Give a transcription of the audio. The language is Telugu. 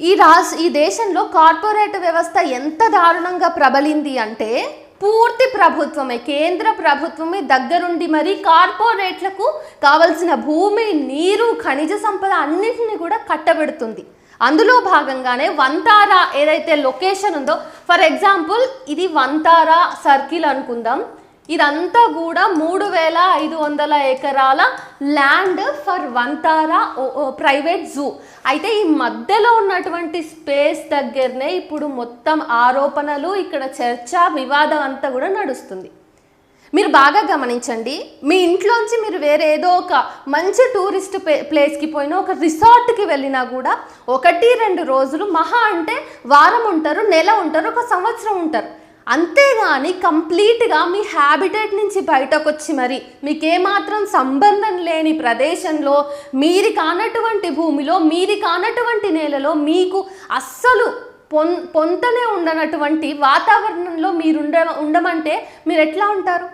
ఈ రాస్ ఈ దేశంలో కార్పొరేట్ వ్యవస్థ ఎంత దారుణంగా ప్రబలింది అంటే పూర్తి ప్రభుత్వమే కేంద్ర ప్రభుత్వమే దగ్గరుండి మరి కార్పొరేట్లకు కావలసిన భూమి నీరు ఖనిజ సంపద అన్నింటినీ కూడా కట్టబెడుతుంది. అందులో భాగంగానే వంతారా ఏదైతే లొకేషన్ ఉందో ఫర్ ఎగ్జాంపుల్ ఇది వంతారా సర్కిల్ అనుకుందాం. ఇదంతా కూడా మూడు వేల ఐదు వందల ఎకరాల land for Vantara private zoo. అయితే ఈ మధ్యలో ఉన్నటువంటి స్పేస్ దగ్గరనే ఇప్పుడు మొత్తం ఆరోపణలు ఇక్కడ చర్చ వివాదం అంతా కూడా నడుస్తుంది. మీరు బాగా గమనించండి మీ ఇంట్లోంచి మీరు వేరే ఏదో ఒక మంచి టూరిస్ట్ ప్లే- ప్లేస్కి పోయినా ఒక రిసార్ట్కి వెళ్ళినా కూడా ఒకటి రెండు రోజులు మహా అంటే వారం ఉంటారు నెల ఉంటారు ఒక సంవత్సరం ఉంటారు. అంతేగాని కంప్లీట్గా మీ హ్యాబిటెట్ నుంచి బయటకు వచ్చి మరి మీకేమాత్రం సంబంధం లేని ప్రదేశంలో మీది కానటువంటి భూమిలో మీది కానటువంటి నేలలో మీకు అస్సలు పొన్ పొంతనే ఉండనటువంటి వాతావరణంలో మీరు ఉండ ఉండమంటే మీరు ఎట్లా ఉంటారు?